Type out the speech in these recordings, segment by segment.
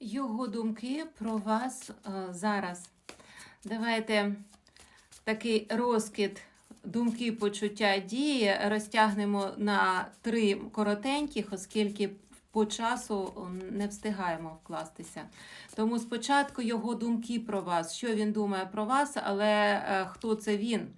його думки про вас е, зараз. Давайте такий розкид думки, почуття дії розтягнемо на три коротеньких, оскільки по часу не встигаємо вкластися. Тому спочатку його думки про вас, що він думає про вас, але е, хто це він?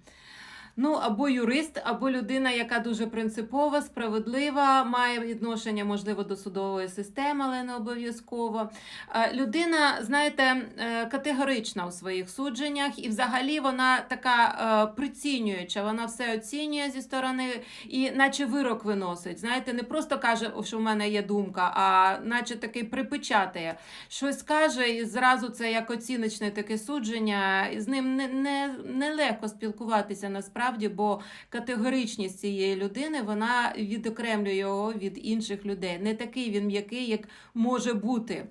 Ну, або юрист, або людина, яка дуже принципова, справедлива, має відношення, можливо, до судової системи, але не обов'язково. Е, Людина, знаєте, е, категорична у своїх судженнях, і взагалі вона така е, прицінююча, вона все оцінює зі сторони, і наче вирок виносить. Знаєте, не просто каже, що в мене є думка, а наче такий припечатає. Щось каже, і зразу це як оціночне таке судження, і з ним не, не, спілкуватися насправді, бо категоричність цієї людини вона відокремлює його від інших людей. Не такий він м'який, як може бути.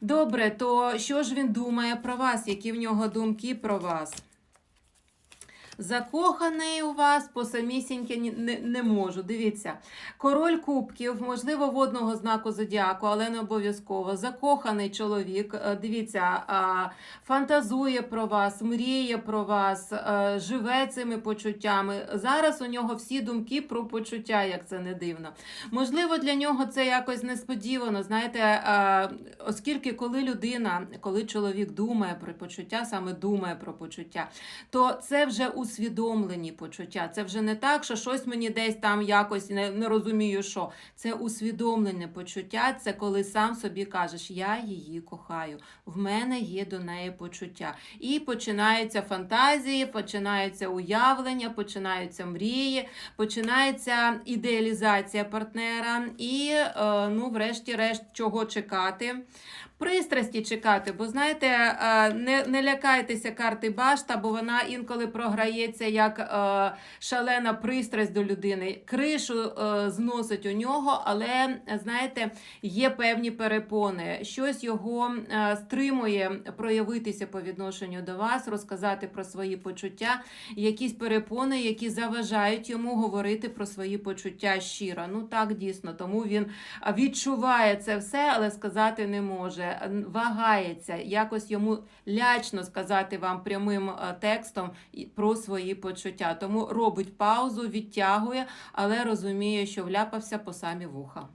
Добре, то що ж він думає про вас? Які в нього думки про вас? Закоханий у вас по самісіньки не, не можу. Дивіться, король кубків, можливо, водного знаку зодіаку, але не обов'язково. Закоханий чоловік. е, Дивіться, фантазує про вас, мріє про вас, е, живе цими почуттями. Зараз у нього всі думки про почуття, як це не дивно. Можливо, для нього це якось несподівано. Знаєте, оскільки коли людина, коли чоловік думає про почуття, саме думає про почуття, то це вже усвідомлені почуття. Це вже не так, що щось мені десь там якось не, не розумію, що це усвідомлене почуття. Це коли сам собі кажеш, я її кохаю, в мене є до неї почуття. І починаються фантазії, починаються уявлення, починаються мрії, починається ідеалізація партнера, і, е, ну, врешті-решт, чого чекати. Пристрасті чекати, бо знаєте, е, не, не лякайтеся карти башта, бо вона інколи програється як е, шалена пристрасть до людини. Кришу е, зносить у нього, але знаєте, є певні перепони. Щось його стримує проявитися по відношенню до вас, розказати про свої почуття, якісь перепони, які заважають йому говорити про свої почуття щиро. Ну так дійсно, тому він відчуває це все, але сказати не може. Вагається, якось йому лячно сказати вам прямим е, текстом про свої почуття. Тому робить паузу, відтягує, але розуміє, що вляпався по самі вуха.